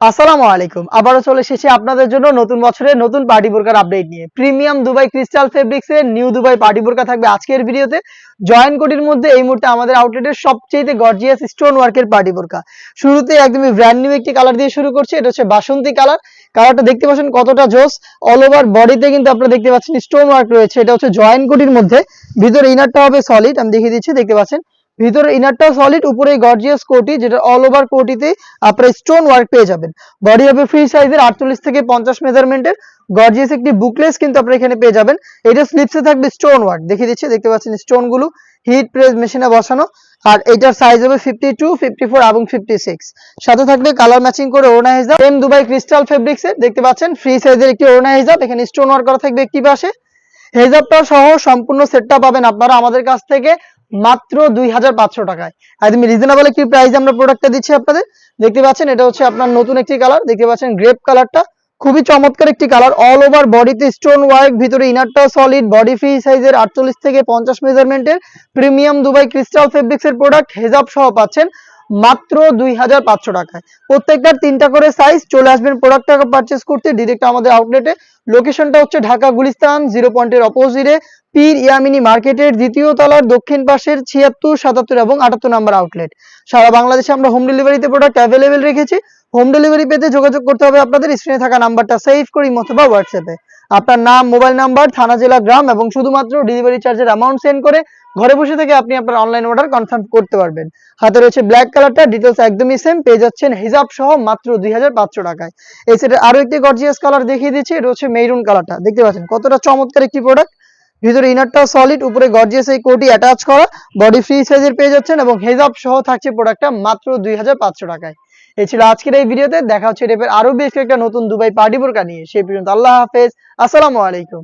আসসালামু আলাইকুম। আবারও চলে এসেছি আপনাদের জন্য নতুন বছরের নতুন পার্টি বোরকার আপডেট নিয়ে। প্রিমিয়াম দুবাই ক্রিস্টাল ফেব্রিক্স এর নিউ দুবাই পার্টি বোরকা থাকবে আজকের ভিডিওতে। জয়েন্ট কোটির মধ্যে এই মুহূর্তে আমাদের আউটলেটের সবচেয়ে গর্জিয়াস স্টোন ওয়ার্কের পার্টি বোরকা। শুরুতে একদমই ব্র্যান্ড নিউ একটি কালার দিয়ে শুরু করছি, এটা হচ্ছে বাসন্তী কালার কালারটা দেখতে পাচ্ছেন কতটা জোস। অল ওভার বডিতে কিন্তু আপনারা দেখতে পাচ্ছেন স্টোন ওয়ার্ক রয়েছে, এটা হচ্ছে জয়েন কোটির মধ্যে। ভিতরে ইনারটা হবে সলিড আমি দেখিয়ে দিচ্ছি, দেখতে পাচ্ছেন। ভিতরে ইনারটাও সলিড উপরে গর্জিয়াস কোটি, যেটা অল ওভার কোটিতে আপনারা স্টোন ওয়ার্ক পেয়ে যাবেন। বডি হবে ফ্রি সাইজের আটচল্লিশ থেকে পঞ্চাশ মেজারমেন্টের গর্জিয়াস একটি বুকলেস কিন্তু আপনারা এখানে পেয়ে যাবেন। এটা স্লিপসে থাকবে স্টোন ওয়ার্ক দেখিয়ে দিচ্ছি, দেখতে পাচ্ছেন স্টোনগুলো হিট প্রেস মেশিনে বসানো। আর এটার সাইজ হবে ফিফটি টু ফিফটি ফোর এবং ফিফটি সিক্স সাথে থাকবে কালার ম্যাচিং করে ওড়না হিজাব। এম দুবাই ক্রিস্টাল ফেব্রিক্স এর দেখতে পাচ্ছেন ফ্রি সাইজের একটি ওড়না হিজাব। এখানে স্টোন ওয়ার্ক করা থাকবে একটি পাশে। হেজাবটা সহ সম্পূর্ণ সেটটা পাবেন আপনারা আমাদের কাছ থেকে মাত্র দুই হাজার পাঁচশো টাকায়। একদম রিজনেবল একটি প্রাইস আমরা প্রোডাক্টটা দিচ্ছি আপনাদের? দেখতে পাচ্ছেন, এটা হচ্ছে আপনার নতুন একটি কালার দেখতে পাচ্ছেন গ্রেপ কালারটা খুবই চমৎকার একটি কালার অল ওভার বডিতে স্টোন ওয়ার্ক ভিতরে ইনারটাও সলিড বডি ফ্রি সাইজের আটচল্লিশ থেকে পঞ্চাশ মেজারমেন্টের প্রিমিয়াম দুবাই ক্রিস্টাল ফেব্রিক্স এর প্রোডাক্ট হেজাব সহ পাচ্ছেন। মাত্র দুই হাজার পাঁচশো টাকায়। প্রত্যেকটার তিনটা করে সাইজ চলে আসবেন প্রোডাক্টটা পারচেস করতে ডিরেক্ট আমাদের আউটলেটে লোকেশনটা হচ্ছে ঢাকা গুলিস্তান জিরো পয়েন্টের অপোজিটে পীর ইয়ামিনী মার্কেটের দ্বিতীয় তলার দক্ষিণ পাশের ছিয়াত্তর, সাতাত্তর এবং আটাত্তর নাম্বার আউটলেট সারা বাংলাদেশে আমরা হোম ডেলিভারিতে প্রোডাক্ট অ্যাভেলেবেল রেখেছি। হোম ডেলিভারি পেতে যোগাযোগ করতে হবে আপনাদের স্ক্রিনে থাকা নাম্বারটা সেভ করি অথবা হোয়াটসঅ্যাপে আপনার নাম মোবাইল নাম্বার থানা, জেলা, গ্রাম এবং শুধুমাত্র ডেলিভারি চার্জের অ্যামাউন্ট সেন্ড করে ঘরে বসে থেকে আপনি আপনার অনলাইন অর্ডার কনফার্ম করতে পারবেন। হাতে রয়েছে ব্ল্যাক কালারটা ডিটেলস একদমই সেম পেয়ে যাচ্ছেন হিজাব সহ মাত্র দুই হাজার পাঁচশো টাকায়। এই সেটের আরও একটি গর্জিয়াস কালার দেখিয়ে দিচ্ছি, এটা হচ্ছে মেরুন কালারটা দেখতে পাচ্ছেন কতটা চমৎকার একটি প্রোডাক্ট ভিতরে ইনারটাও সলিড উপরে গর্জিয়াস এই কোটি অ্যাটাচ করা। বডি ফ্রি সাইজের পেয়ে যাচ্ছেন এবং হেজাব সহ থাকছে প্রোডাক্টটা মাত্র দুই হাজার পাঁচশো টাকায়। এই ছিল আজকের এই ভিডিওতে দেখা হচ্ছে রেপের আরও বেশ কয়েকটা নতুন দুবাই পার্টি বোরকা নিয়ে। সেই পর্যন্ত আল্লাহ হাফেজ। আসসালামু আলাইকুম।